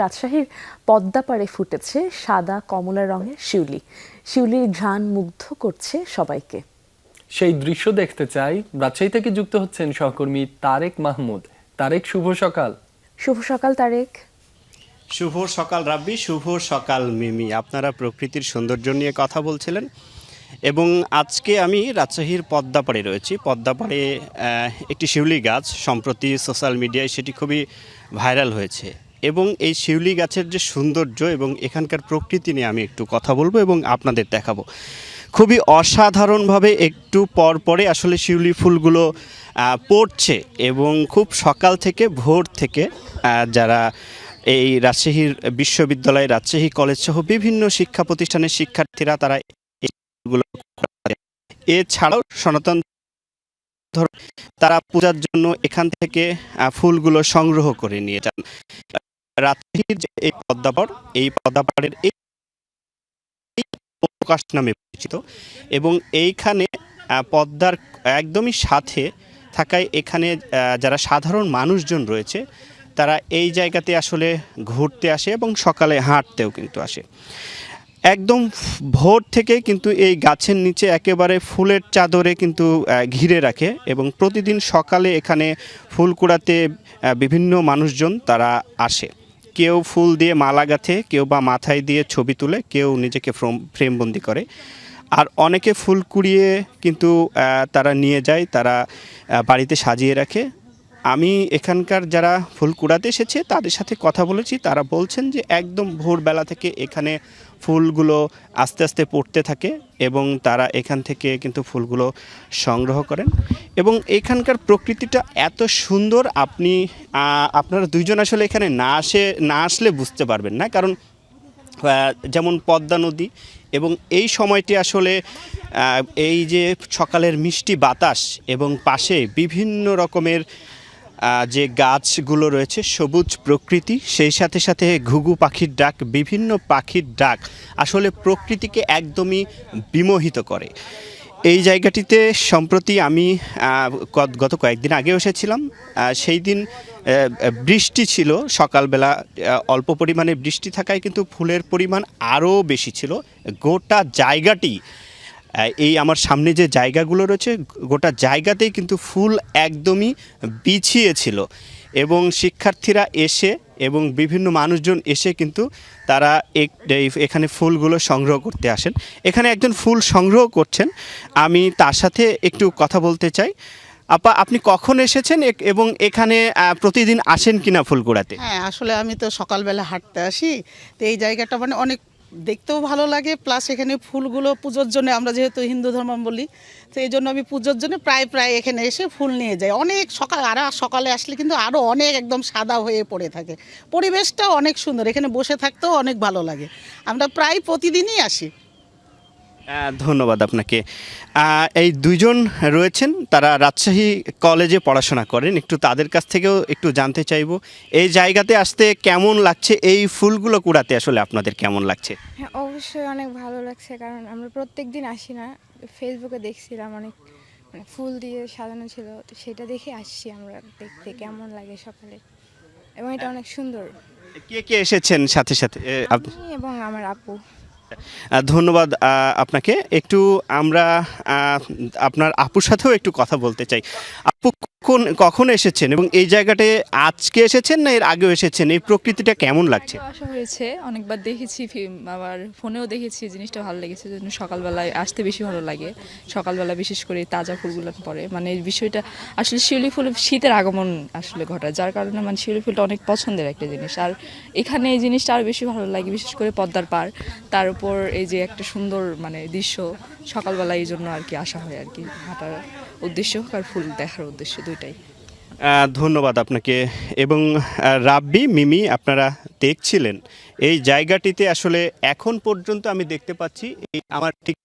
রাজশাহীর পদ্মাপাড়ে ফুটেছে সাদা কমলা রঙের শিউলি। শিউলির ঘ্রাণ মুগ্ধ করছে সবাইকে। সেই দৃশ্য দেখতে চাই। রাজশাহী থেকে যুক্ত হচ্ছেন সহকর্মী তারেক মাহমুদ। তারেক শুভ সকাল। শুভ সকাল তারেক। শুভ সকাল রাব্বি। শুভ সকাল মিমি। আপনারা প্রকৃতির সৌন্দর্য নিয়ে কথা বলছিলেন। এবং আজকে আমি রাজশাহীর পদ্মাপাড়ে রয়েছি। পদ্মাপাড়ে একটি শিউলি গাছ। সম্প্রতি সোশ্যাল মিডিয়ায় সেটি খুবই ভাইরাল হয়েছে। এবং এই শিউলি গাছের যে সৌন্দর্য এবং এখানকার প্রকৃতি নিয়ে আমি একটু কথা বলব এবং আপনাদের দেখাবো। খুবই অসাধারণভাবে একটু পর পরে আসলে শিউলি ফুলগুলো পড়ছে এবং খুব সকাল থেকে ভোর থেকে যারা এই রাজশাহীর বিশ্ববিদ্যালয়, রাজশাহী কলেজ সহ বিভিন্ন শিক্ষা প্রতিষ্ঠানের শিক্ষার্থীরা তারা এছাড়াও সনাতন তারা পূজার জন্য এখান থেকে ফুলগুলো সংগ্রহ করে নিয়ে যান। রাজশাহীর যে এই পদ্মাপাড় এই পদ্মাপাড়ের এই প্রকাশ নামে পরিচিত এবং এইখানে পদ্মার একদমই সাথে থাকায় এখানে যারা সাধারণ মানুষজন রয়েছে, তারা এই জায়গাতে আসলে ঘুরতে আসে এবং সকালে হাঁটতেও কিন্তু আসে। একদম ভোর থেকে কিন্তু এই গাছের নিচে একেবারে ফুলের চাদরে কিন্তু ঘিরে রাখে এবং প্রতিদিন সকালে এখানে ফুল কুড়াতে বিভিন্ন মানুষজন তারা আসে। কেউ ফুল দিয়ে মালা গাঁথে, কেউ বা মাথায় দিয়ে ছবি তুলে, কেউ নিজেকে ফ্রম, ফ্রেমবন্দি করে। আর অনেকে ফুল কুড়িয়ে কিন্তু তারা নিয়ে যায়, তারা বাড়িতে সাজিয়ে রাখে। আমি এখানকার যারা ফুল কুড়াতে এসেছে, তাদের সাথে কথা বলেছি। তারা বলছেন যে একদম ভোরবেলা থেকে এখানে ফুলগুলো আস্তে আস্তে পড়তে থাকে এবং তারা এখান থেকে কিন্তু ফুলগুলো সংগ্রহ করেন। এবং এখানকার প্রকৃতিটা এত সুন্দর, আপনি আপনারা দুইজন আসলে এখানে না আসে, না আসলে বুঝতে পারবেন না। কারণ যেমন পদ্মা নদী এবং এই সময়টি আসলে এই যে সকালের মিষ্টি বাতাস এবং পাশে বিভিন্ন রকমের যে গাছগুলো রয়েছে, সবুজ প্রকৃতি, সেই সাথে সাথে ঘুঘু পাখির ডাক, বিভিন্ন পাখির ডাক আসলে প্রকৃতিকে একদমই বিমোহিত করে। এই জায়গাটিতে সম্প্রতি আমি গত- কয়েকদিন আগে এসেছিলাম। সেই দিন বৃষ্টি ছিল, সকালবেলা অল্প পরিমাণে বৃষ্টি থাকায় কিন্তু ফুলের পরিমাণ আরও বেশি ছিল। গোটা জায়গাটি এই আমার সামনে যে জায়গাগুলো রয়েছে, গোটা জায়গাতেই কিন্তু ফুল একদমই বিছিয়ে ছিল এবং শিক্ষার্থীরা এসে এবং বিভিন্ন মানুষজন এসে কিন্তু তারা এখানে ফুলগুলো সংগ্রহ করতে আসেন। এখানে একজন ফুল সংগ্রহ করছেন। আমি তার সাথে একটু কথা বলতে চাই। আপা, আপনি কখন এসেছেন এবং এখানে প্রতিদিন আসেন কিনা ফুল কুড়াতে হ্যাঁ আসলে আমি তো সকালবেলা হাঁটতে আসি। তো এই জায়গাটা মানে অনেক দেখতেও ভালো লাগে প্লাস এখানে ফুলগুলো পুজোর জন্য আমরা যেহেতু হিন্দু ধর্ম বলি তো এই জন্য আমি পুজোর জন্য প্রায় প্রায় এখানে এসে ফুল নিয়ে যাই। অনেক সকাল, আর সকালে আসলে কিন্তু আরও অনেক একদম সাদা হয়ে পড়ে থাকে। পরিবেশটা অনেক সুন্দর, এখানে বসে থাকতেও অনেক ভালো লাগে। আমরা প্রায় প্রতিদিনই আসি। ধন্যবাদ আপনাকে। এই দুইজন রয়েছেন তারা রাজশাহী কলেজে পড়াশোনা করেন। একটু তাদের কাছ থেকেও একটু জানতে চাইব এই জায়গাতে আসতে কেমন লাগছে? এই ফুলগুলো কুড়াতে আসলে আপনাদের কেমন লাগছে? হ্যাঁ অবশ্যই অনেক ভালো লাগছে কারণ আমরা প্রত্যেক দিন আসি না। ফেসবুকে দেখছিলাম অনেক মানে ফুল দিয়ে সাজানো ছিল তো সেটা দেখে আসছি আমরা দেখতে কেমন লাগে সকালে। এবং এটা অনেক সুন্দর। কে কে এসেছেন সাথে সাথে? এবং আমার আপু ধন্যবাদ আপনাকে। একটু আমরা আপনার আপুর সাথেও একটু কথা বলতে চাই। আপু কখন কখন এসেছেন এবং এই জায়গাটায় আজকে এসেছেন না এর আগেও এসেছেন? এই প্রকৃতিটা কেমন লাগছে? আসা হয়েছে, অনেকবার দেখেছি আবার ফোনেও দেখেছি, জিনিসটা ভালো লেগেছে জন্য সকালবেলায় আসতে বেশি ভালো লাগে। সকালবেলা বিশেষ করে তাজা ফুলগুলো পরে মানে এই বিষয়টা আসলে শিউলি ফুল শীতের আগমন আসলে ঘটায়, যার কারণে মানে শিউলি ফুলটা অনেক পছন্দের একটা জিনিস। আর এখানে এই জিনিসটা আরও বেশি ভালো লাগে, বিশেষ করে পদ্মার পার তার উপর এই যে একটা সুন্দর মানে দৃশ্য, সকালবেলা এই জন্য আর কি আসা হয় আর কি, হাঁটার উদ্দেশ্য হোক আর ফুল দেখার উদ্দেশ্য দুইটাই। ধন্যবাদ আপনাকে। এবং রাব্বি, মিমি, আপনারা দেখছিলেন। এই জায়গাটিতে আসলে এখন পর্যন্ত আমি দেখতে পাচ্ছি, এই আমার ঠিক